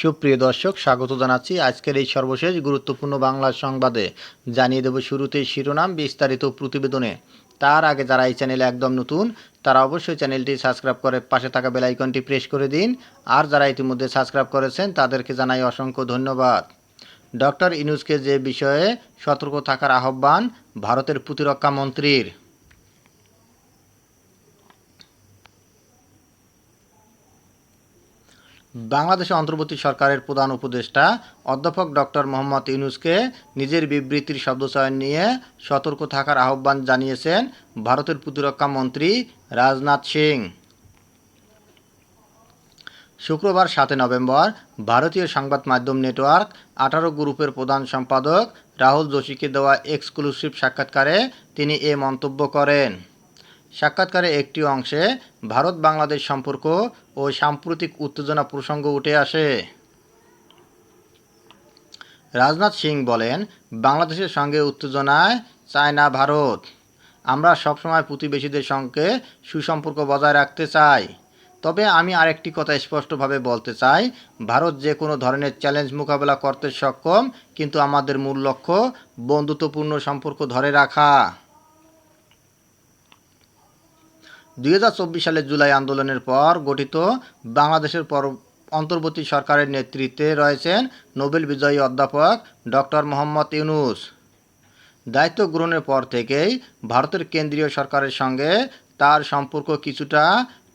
সুপ্রিয় দর্শক, স্বাগত জানাচ্ছি আজকের এই সর্বশেষ গুরুত্বপূর্ণ বাংলা সংবাদে। জানিয়ে দেব শুরুতেই শিরোনাম, বিস্তারিত প্রতিবেদনে। তার আগে যারা এই চ্যানেলে একদম নতুন, তারা অবশ্যই চ্যানেলটি সাবস্ক্রাইব করে পাশে থাকা বেল আইকনটি প্রেস করে দিন। আর যারা ইতিমধ্যে সাবস্ক্রাইব করেছেন, তাদেরকে জানাই অসংখ্য ধন্যবাদ। ডক্টর ইনুসকে যে বিষয়ে সতর্ক থাকার আহ্বান, ভারতের প্রতিরক্ষা মন্ত্রীর। বাংলাদেশে অন্তর্বর্তী সরকারের প্রধান উপদেষ্টা অধ্যাপক ডক্টর মোহাম্মদ ইউনুসকে নিজের বিবৃতির শব্দচয়ন নিয়ে সতর্ক থাকার আহ্বান জানিয়েছেন ভারতের প্রতিরক্ষা মন্ত্রী রাজনাথ সিং। শুক্রবার সাতে নভেম্বর ভারতীয় সংবাদ মাধ্যম নেটওয়ার্ক আঠারো গ্রুপের প্রধান সম্পাদক রাহুল যোশীকে দেওয়া এক্সক্লুসিভ সাক্ষাৎকারে তিনি এ মন্তব্য করেন। সাক্ষাৎকারে একটি অংশে ভারত বাংলাদেশ সম্পর্ক ও সাম্প্রতিক উত্তেজনা প্রসঙ্গ উঠে আসে। রাজনাথ সিং বলেন, বাংলাদেশের সঙ্গে উত্তেজনায় চায় না ভারত। আমরা সবসময় প্রতিবেশীদের সঙ্গে সুসম্পর্ক বজায় রাখতে চাই। তবে আমি আরেকটি কথা স্পষ্টভাবে বলতে চাই, ভারত যে কোনো ধরনের চ্যালেঞ্জ মোকাবেলা করতে সক্ষম, কিন্তু আমাদের মূল লক্ষ্য বন্ধুত্বপূর্ণ সম্পর্ক ধরে রাখা। দুই সালের জুলাই আন্দোলনের পর গঠিত বাংলাদেশের পর অন্তর্বর্তী সরকারের নেতৃত্বে রয়েছেন নোবেল বিজয়ী অধ্যাপক ডক্টর মোহাম্মদ ইউনুস। দায়িত্ব গ্রহণের পর থেকেই ভারতের কেন্দ্রীয় সরকারের সঙ্গে তার সম্পর্ক কিছুটা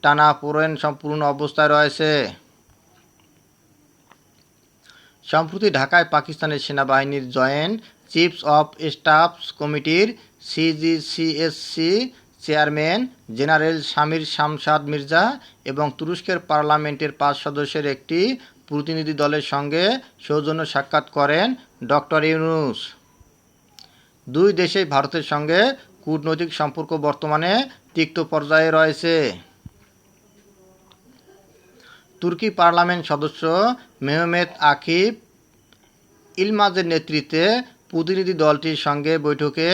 টানা পোড়েন সম্পূর্ণ অবস্থায় রয়েছে। সম্প্রতি ঢাকায় পাকিস্তানের সেনাবাহিনীর জয়েন্ট চিফস অফ স্টাফস কমিটির CGCSC chairman, general Shamir Shamshad Mirza এবং তুরস্কের পার্লামেন্টের পাঁচ সদস্যের একটি প্রতিনিধি দলের সঙ্গে সৌজন্য সাক্ষাৎ করেন ডক্টর ইউনুস। দুই দেশেই ভারতের সঙ্গে কূটনৈতিক সম্পর্ক বর্তমানে তিক্ত পর্যায়ে রয়েছে। তুর্কি পার্লামেন্ট সদস্য মেহমেদ আকিব ইলমাজের নেতৃত্বে প্রতিনিধি দলটির সঙ্গে বৈঠকে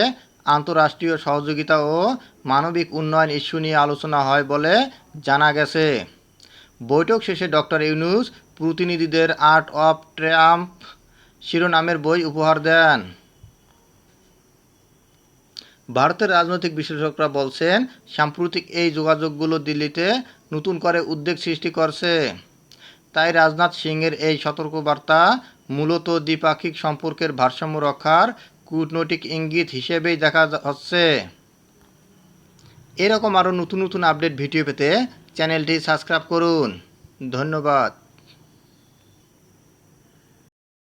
আন্তঃরাষ্ট্রীয় সহযোগিতা ও মানবিক উন্নয়ন ইস্যু নিয়ে আলোচনা হয় বলে জানা গেছে। বৈঠক শেষে ডক্টর ইউনুস প্রতিনিধিদের আর্ট অফ ট্রাম্প শিরোনামের বই উপহার দেন। ভারতের রাজনৈতিক বিশেষজ্ঞরা বলছেন, সাম্প্রতিক এই যোগাযোগগুলো দিল্লিতে নতুন করে উদ্বেগ সৃষ্টি করছে। তাই রাজনাথ সিংয়ের এই সতর্কবার্তা মূলত দ্বিপাক্ষিক সম্পর্কের ভারসাম্য রক্ষার কূটনৈতিক ইঙ্গিত হিসেবেই দেখা হচ্ছে। এরকম আরও নতুন নতুন আপডেট ভিডিও পেতে চ্যানেলটি সাবস্ক্রাইব করুন। ধন্যবাদ।